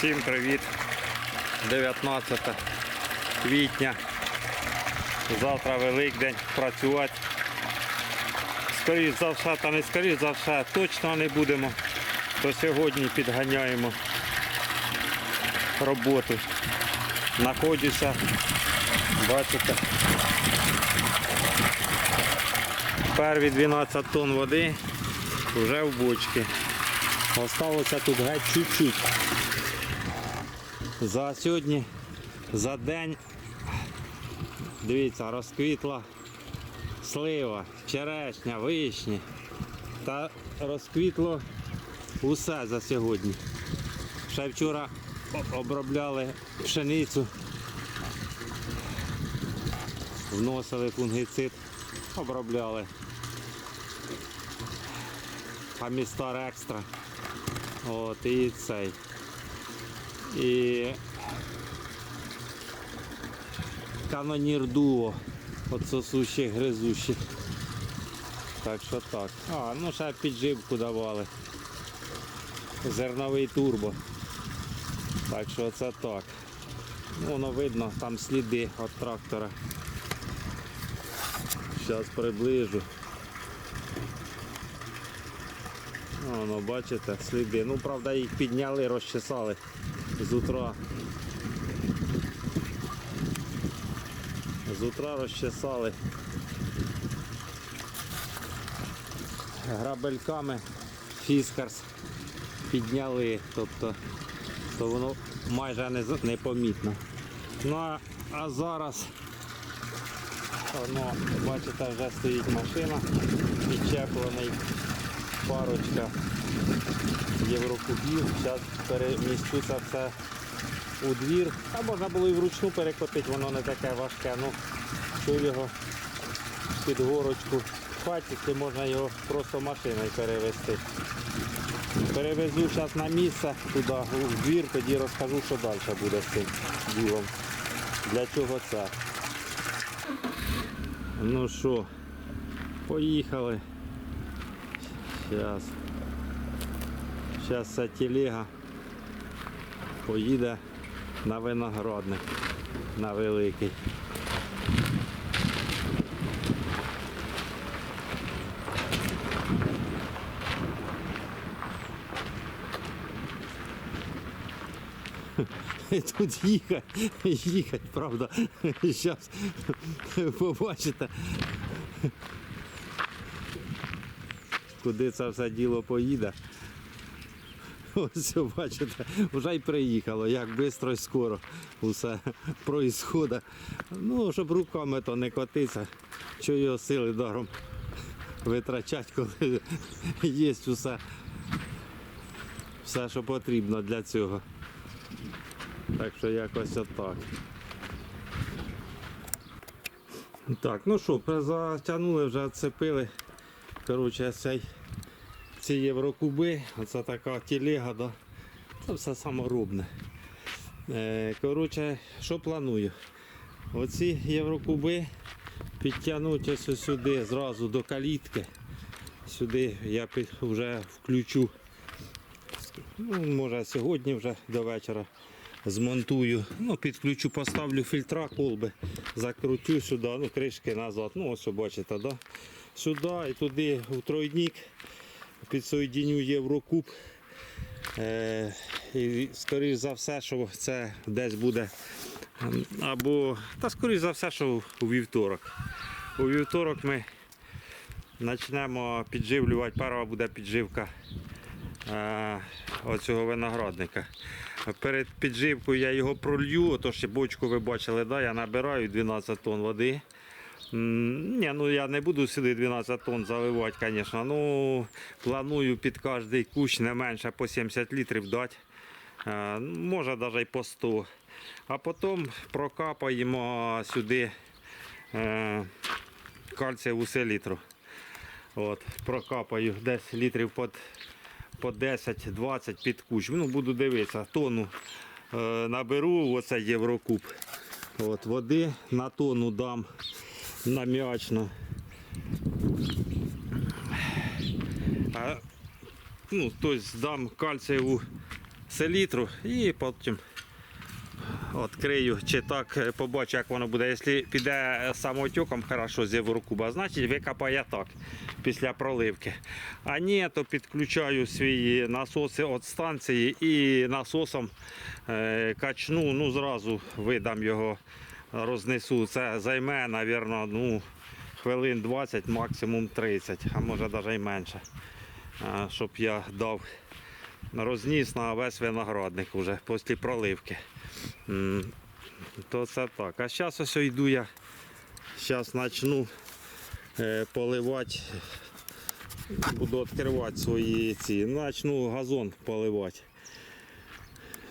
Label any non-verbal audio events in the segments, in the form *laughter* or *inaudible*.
Всім привіт! 19 квітня. Завтра Великдень працювати. Скоріше за все, та не скоріше за все, точно не будемо. То сьогодні підганяємо роботу. Знаходжуся, бачите, перві 12 тонн води вже в бочці. Осталося тут геть чуть-чуть. За сьогодні, за день, дивіться, розквітла слива, черешня, вишні. Та розквітло усе за сьогодні. Ще вчора обробляли пшеницю, вносили фунгіцид, обробляли. Амістар екстра. От і цей. І канонір дуо. От сосущі, гризущі. Так що так. А, ну ще підживку давали. Зерновий турбо. Так що це так. Ну, Воно видно, там сліди від трактора. Зараз приближу. Воно, бачите, сліди. Ну, правда, їх підняли, розчесали з утра. З утра розчесали. Грабельками фіскарс підняли, тобто то воно майже не, непомітно. Ну а, а зараз воно, бачите, вже стоїть машина, підчеплений парочка єврокубів. Зараз перемістю все у двір. А можна було і вручну перекотити, воно не таке важке. Ну, чув його під горочку в хаті, можна його просто машиною перевезти. Перевезу зараз на місце туди, у двір, тоді розкажу, що далі буде з цим ділом. Для чого це. Ну що, поїхали. Зараз. Зараз ця телега поїде на виноградник, на великий. Тут їхати, їхати, правда. Зараз побачите, куди це все діло поїде. Ось бачите, вже й приїхало, як швидко і скоро усе проїсходить. Ну, щоб руками то не котиться, що його сили даром витрачати, коли є усе, все, що потрібно для цього. Так що якось отак. Так, ну що, затягнули, вже відцепили. Коротше, цей ці єврокуби, оце така телега, да? це все саморобне. Е, коротше, що планую? Оці єврокуби підтягнути ось сюди зразу до калітки. Сюди я вже включу. Ну, може сьогодні вже до вечора змонтую. Ну, підключу, поставлю фільтра, колби, закрутю сюди, ну, кришки назад. Ну, ось бачите, да? Сюди і туди у тройник підсоєдіню Єврокуб. Е, і скоріш за все, що це десь буде. Або, та скоріш за все, що у вівторок. У вівторок ми почнемо підживлювати. Перша буде підживка е, оцього виноградника. Перед підживкою я його пролью, ото ще бочку ви бачили, да? я набираю 12 тонн води. Ні, ну я не буду сюди 12 тонн заливати, звісно. Ну, планую під кожний кущ не менше по 70 літрів дати. Е, Може навіть і по 100. А потім прокапаємо сюди е, кальцієву селітру. От, прокапаю десь літрів по 10-20 під кущ. Ну, буду дивитися, тонну е, наберу, оце єврокуб. От, води на тонну дам нам'ячно. А, ну, тобто дам кальцієву селітру і потім відкрию, чи так побачу, як воно буде. Якщо піде самотюком хорошо з Єврокуба, значить викопає так після проливки. А ні, то підключаю свої насоси від станції і насосом е, качну, ну зразу видам його, рознесу. Це займе, мабуть, ну, хвилин 20, максимум 30, а може навіть і менше. Щоб я дав розніс на весь виноградник уже після проливки. То це так. А зараз ось йду я. Зараз почну е, поливати. Буду відкривати свої ці. Начну газон поливати.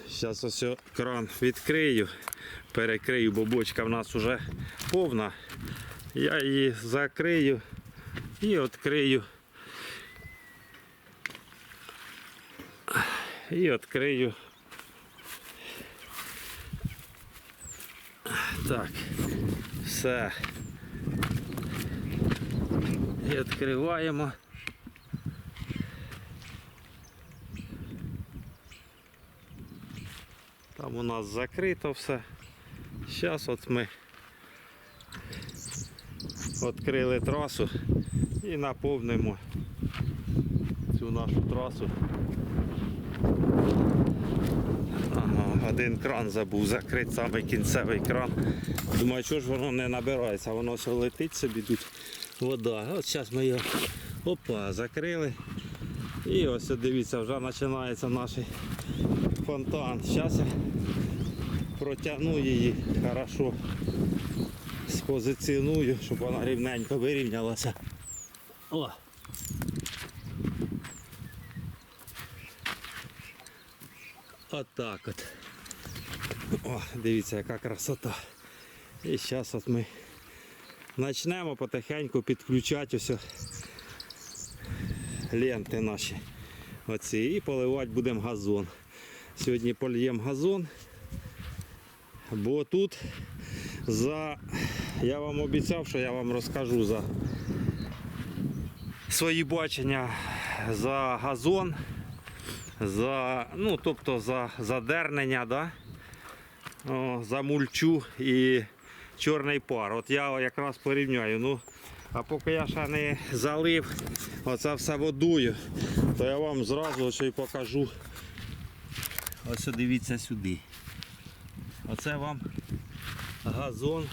Зараз ось кран відкрию, перекрию, бо бочка в нас вже повна. Я її закрию і відкрию. І відкрию. Так, все. І відкриваємо. Там у нас закрито все. Зараз от ми відкрили трасу і наповнимо цю нашу трасу. Ага, один кран забув закрити, самий кінцевий кран. Думаю, що ж воно не набирається, воно все летить собі тут вода. От зараз ми його опа, закрили. І ось дивіться, вже починається наш фонтан. Зараз протягну її хорошо, спозиціоную, щоб вона рівненько вирівнялася. О! Отак от. О, дивіться, яка красота. І зараз от ми почнемо потихеньку підключати ось ленти наші. Оці, і поливати будемо газон. Сьогодні польємо газон. Бо тут за. Я вам обіцяв, що я вам розкажу за свої бачення за газон за, ну, тобто за задернення, да? О, за мульчу і чорний пар. От я якраз порівняю. Ну, а поки я ще не залив оце все водою, то я вам зразу ось і покажу. Ось дивіться сюди. Оце вам газон.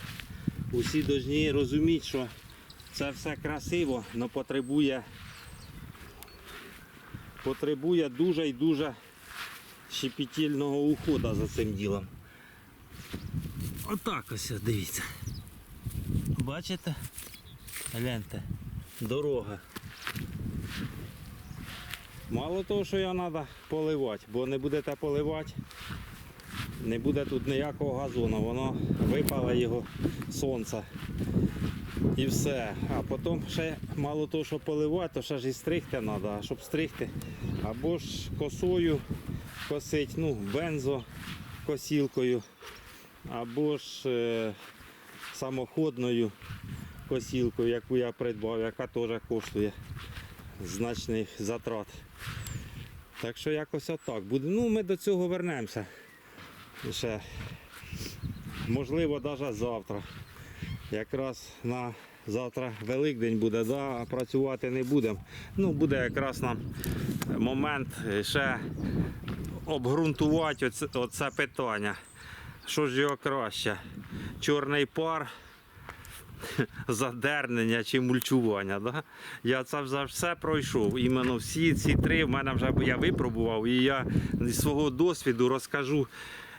Усі повинні розуміти, що це все красиво, але потребує потребує дуже і дуже щепетільного уходу за цим ділом. Отак ось дивіться. Бачите? Гляньте, дорога. Мало того, що його треба поливати, бо не будете поливати, не буде тут ніякого газону, воно випало його сонце. І все. А потім ще мало того, що поливати, то ще ж і стригти треба. А щоб стригти, або ж косою косить, ну, бензо косілкою, або ж е, самоходною косілкою, яку я придбав, яка теж коштує значних затрат. Так що якось отак буде. Ну, ми до цього вернемося. Ще, можливо, навіть завтра. Якраз на завтра Великдень буде, да, працювати не будемо. Ну, буде якраз нам момент ще обґрунтувати оце, оце питання. Що ж його краще? Чорний пар, *laughs* задернення чи мульчування. Да? Я це вже все пройшов. Іменно всі ці три в мене вже я випробував і я зі свого досвіду розкажу,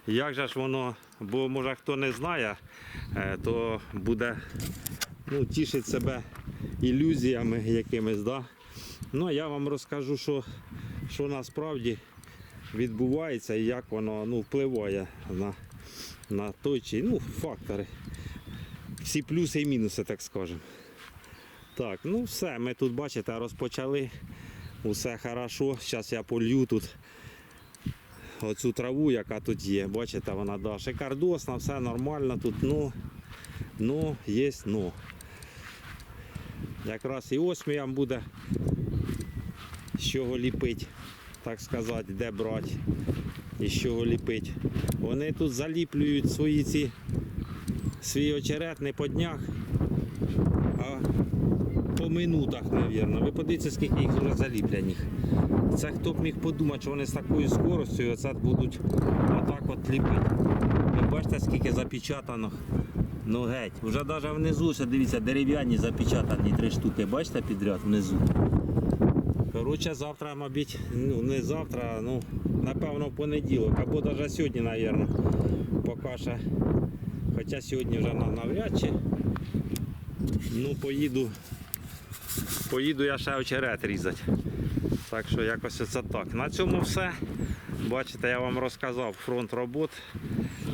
як же ж воно, бо може хто не знає, е, то буде ну, тішить себе ілюзіями якимись. Да? Ну, я вам розкажу, що, що насправді відбувається і як воно ну, впливає на, на той чи ну, фактори. Всі плюси і мінуси, так скажемо. Так, ну все, ми тут, бачите, розпочали. Усе хорошо. Зараз я полью тут оцю траву, яка тут є. Бачите, вона да, шикардосна, все нормально тут, ну, ну, є ну. Якраз і осміям буде з чого ліпити, так сказати, де брати. із чого ліпить. Вони тут заліплюють свої ці свій очерет не по днях, минутах, мабуть. Ви подивіться, скільки їх вже заліпляних. Це хто б міг подумати, що вони з такою скоростю оце будуть отак от ліпити. Ви бачите, скільки запечатано. Ну геть. Вже навіть внизу, ще дивіться, дерев'яні запечатані три штуки. Бачите підряд внизу. Коротше, завтра, мабуть, ну не завтра, ну, напевно, в понеділок, або навіть сьогодні, мабуть, поки ще. Хоча сьогодні вже навряд чи. Ну, поїду. Поїду я ще очерет різати. Так що якось оце так. На цьому все. Бачите, я вам розказав фронт робот,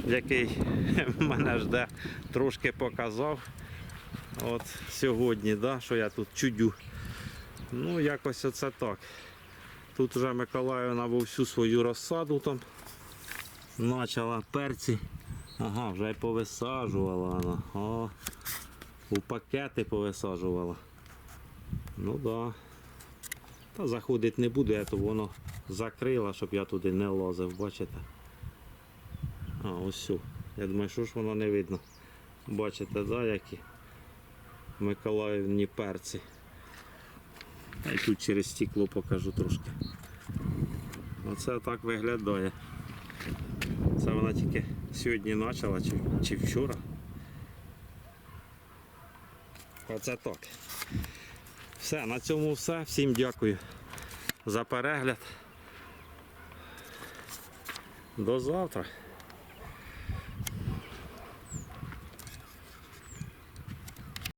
який *laughs* мене жде, трошки показав. От сьогодні, да, що я тут чудю. Ну, якось оце так. Тут вже Миколаївна вовсю свою розсаду там почала перці. Ага, вже й повисаджувала вона. О, у пакети повисаджувала. Ну да. Та заходити не буду, я то воно закрила, щоб я туди не лазив, бачите? А, ось сю. Я думаю, що ж воно не видно. Бачите, да, які Миколаївні перці. Й тут через стекло покажу трошки. Оце так виглядає. Це вона тільки сьогодні почала чи, чи вчора. Оце так. Все, на цьому все. Всім дякую за перегляд. До завтра.